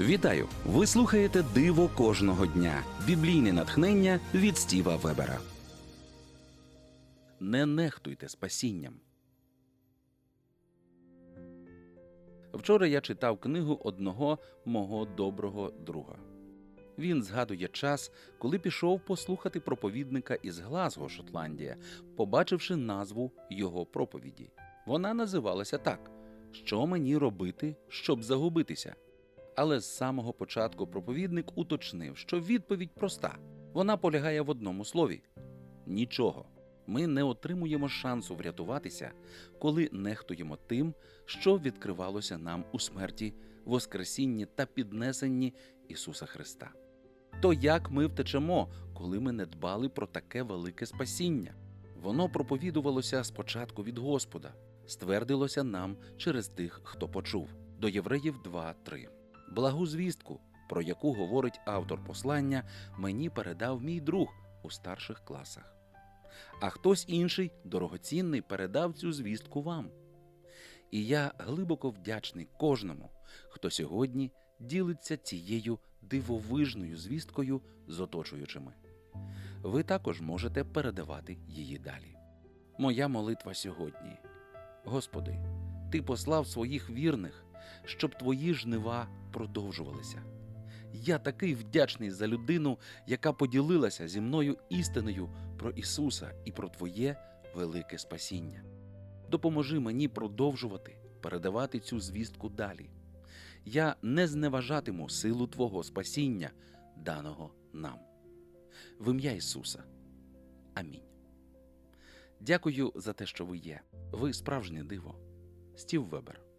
Вітаю! Ви слухаєте Диво кожного дня. Біблійне натхнення від Стіва Вебера. Не нехтуйте спасінням. Вчора я читав книгу одного мого доброго друга. Він згадує час, коли пішов послухати проповідника із Глазго, Шотландія, побачивши назву його проповіді. Вона називалася так: Що мені робити, щоб загубитися? Але з самого початку проповідник уточнив, що відповідь проста. Вона полягає в одному слові нічого. Ми не отримуємо шансу врятуватися, коли нехтуємо тим, що відкривалося нам у смерті, Воскресінні та піднесенні Ісуса Христа. То як ми втечемо, коли ми не дбали про таке велике спасіння? Воно проповідувалося спочатку від Господа, ствердилося нам через тих, хто почув. До Євреїв 2.3. Благу звістку, про яку говорить автор послання, мені передав мій друг у старших класах. А хтось інший, дорогоцінний, передав цю звістку вам. І я глибоко вдячний кожному, хто сьогодні ділиться цією дивовижною звісткою з оточуючими. Ви також можете передавати її далі. Моя молитва сьогодні. Господи, Ти послав своїх вірних, щоб твої жнива продовжувалися. Я такий вдячний за людину, яка поділилася зі мною істиною про Ісуса і про Твоє велике спасіння. Допоможи мені продовжувати передавати цю звістку далі. Я не зневажатиму силу Твого спасіння, даного нам. В ім'я Ісуса. Амінь. Дякую за те, що ви є. Ви справжнє диво. Стів Вебер.